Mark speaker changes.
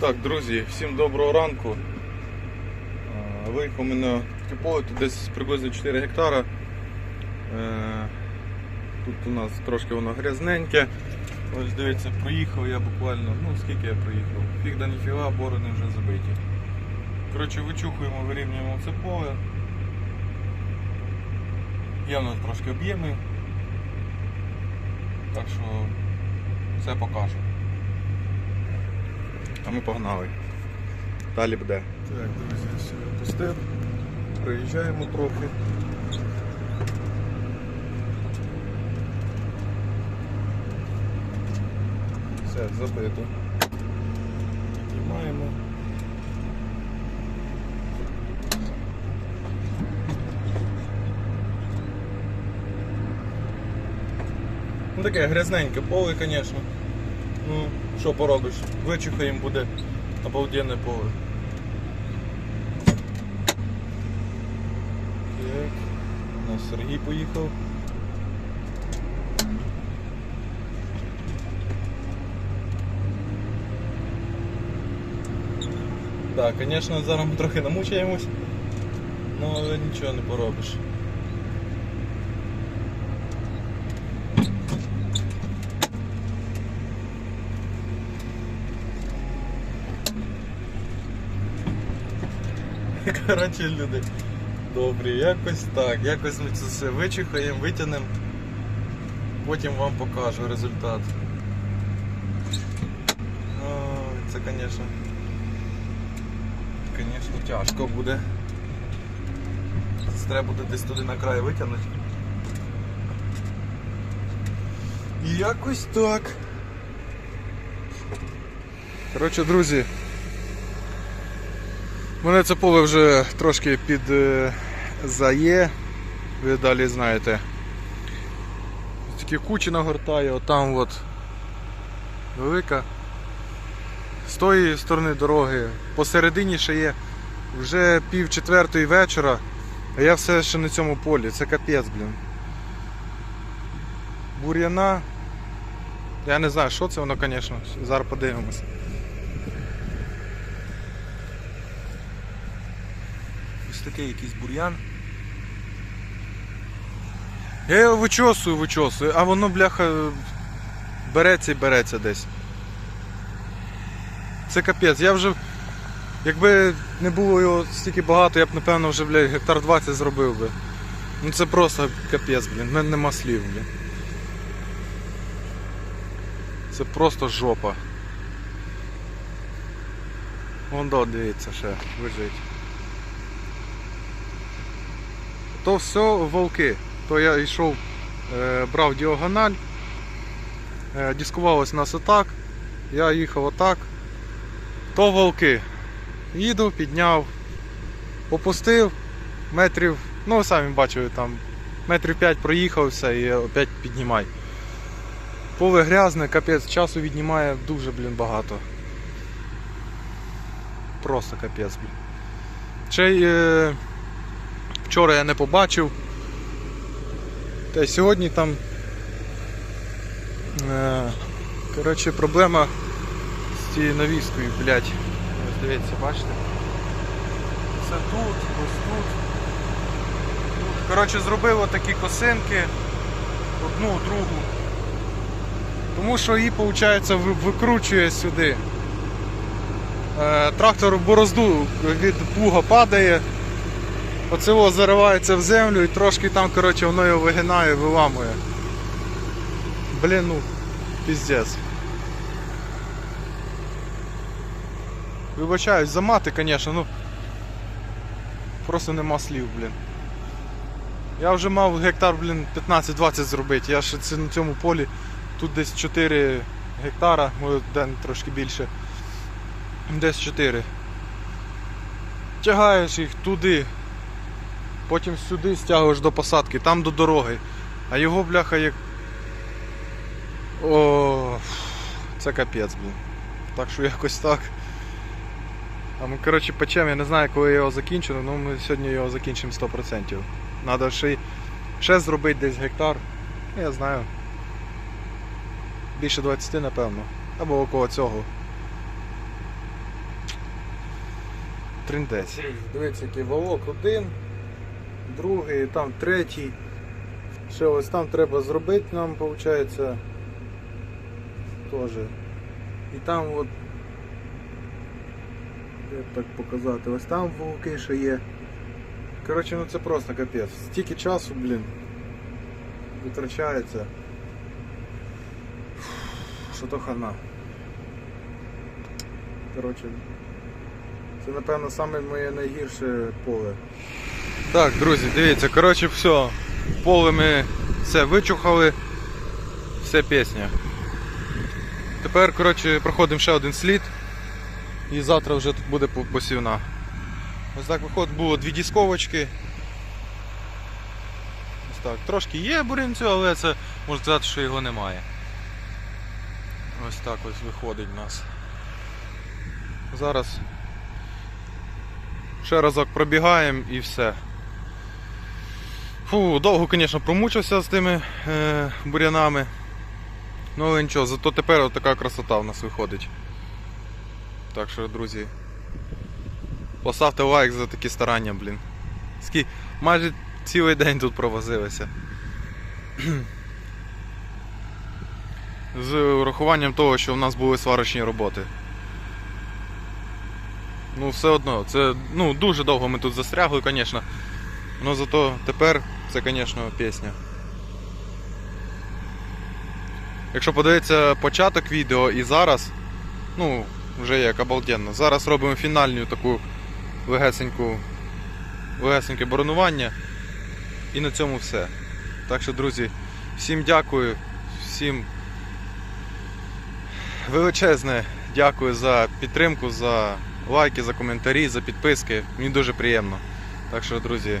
Speaker 1: Так, друзі, всім доброго ранку. Виїхав ми на таке поле, тут десь приблизно 4 гектара. Е, Тут у нас трошки воно грязненьке. Ось дивіться, проїхав я буквально, ну скільки я проїхав? Фіг да ніфіга, борони вже забиті. Коротше, вичухуємо, вирівнюємо це поле. Нас трошки об'єми. Так що все покажу. А ми погнали. Далі буде. Так, друзі, пустив. Проїжджаємо трохи. Все, забито. Піднімаємо. Ну таке грязненьке поле, звісно. Ну, що поробиш? Вичихаємо буде обалденне поле. Так, у нас Сергій поїхав. Так, звісно, зараз ми трохи намучаємось, ну але нічого не поробиш. Коротше, люди добрі, якось так, якось ми це все вичихаємо, витягнемо, потім вам покажу результат. Ой, це, звісно, звісно, тяжко буде. Це Треба буде десь туди на край витягнути. І якось так. Коротше, друзі, Мене це поле вже трошки під е, ви далі знаєте. Такі кучі нагортає, отам от велика. З тої сторони дороги, посередині ще є вже пів четвертої вечора, а я все ще на цьому полі. Це капець, блін. Бур'яна. Я не знаю, що це воно, звісно. Зараз подивимось. Такий якийсь бур'ян. Я його вичосую, вичосую, а воно, бляха, береться і береться десь. Це капець. Я вже, якби не було його стільки багато, я б напевно вже, блядь, гектар 20 зробив би. Ну це просто капець, блін, в мене нема слів, блін. Це просто жопа. Вон до, дивіться, ще лежить. То все волки. То я йшов, е, брав діагональ, е, дискувалось нас отак, я їхав отак. То волки. Їду, підняв, опустив метрів, ну самі бачили там, метрів 5 проїхав все і опять піднімай. Поле грязне, капець, часу віднімає дуже, блін, багато. Просто капець, блін. Ще й е, вчора я не побачив. Та й сьогодні там. Е, коротше, проблема з цією навіскою, блядь. Ось дивіться, бачите? Це тут, ось тут. Коротше, зробив отакі косинки. Одну, другу. Тому що її, виходить, викручує сюди. Е, Трактор борозду від плуга падає. Оце заривається в землю і трошки там, коротше, воно його вигинає, виламує. Блін, ну, піздець. Вибачаюсь за мати, звісно, ну. Просто нема слів, блін. Я вже мав гектар, блін, 15-20 зробити. Я ще на цьому полі. Тут десь 4 гектара, може день трошки більше. Десь 4. Тягаєш їх туди, потім сюди стягуєш до посадки, там до дороги. А його бляха як. О, це капець, блін. Так що якось так. А ми коротше печемо, я не знаю, коли я його закінчу, але ми сьогодні його закінчимо 100%. Треба ще, ще зробити десь гектар. Ну, Я знаю. Більше 20, напевно. Або около цього. триндець. Дивіться, який волок один, другий, там третій. Ще ось там треба зробити нам, виходить. Теж. І там от. Як так показати? Ось там вовки ще є. Коротше, ну це просто капець. Стільки часу, блін, витрачається. Що то хана. Коротше, це напевно саме моє найгірше поле. Так, друзі, дивіться, коротше, все. Поле ми все вичухали, все пісня. Тепер, коротше, проходимо ще один слід. І завтра вже тут буде посівна. Ось так виходить, було дві дісковочки. Ось так. Трошки є буринцю, але це можна сказати, що його немає. Ось так ось виходить в нас. Зараз ще разок пробігаємо і все. Фу, довго, звісно, промучився з тими е, бурянами. Ну але нічого, зато тепер от така красота в нас виходить. Так що, друзі, поставте лайк за такі старання, блін. Скі... Майже цілий день тут провозилися. З урахуванням того, що в нас були сварочні роботи. Ну, все одно, це ну, дуже довго ми тут застрягли, звісно. Ну зато тепер це, звісно, пісня. Якщо подивитися початок відео і зараз, ну, вже як обалденно. Зараз робимо фінальну таку легесеньку, легесеньке боронування. І на цьому все. Так що, друзі, всім дякую, всім величезне дякую за підтримку, за лайки, за коментарі, за підписки. Мені дуже приємно. Так що, друзі,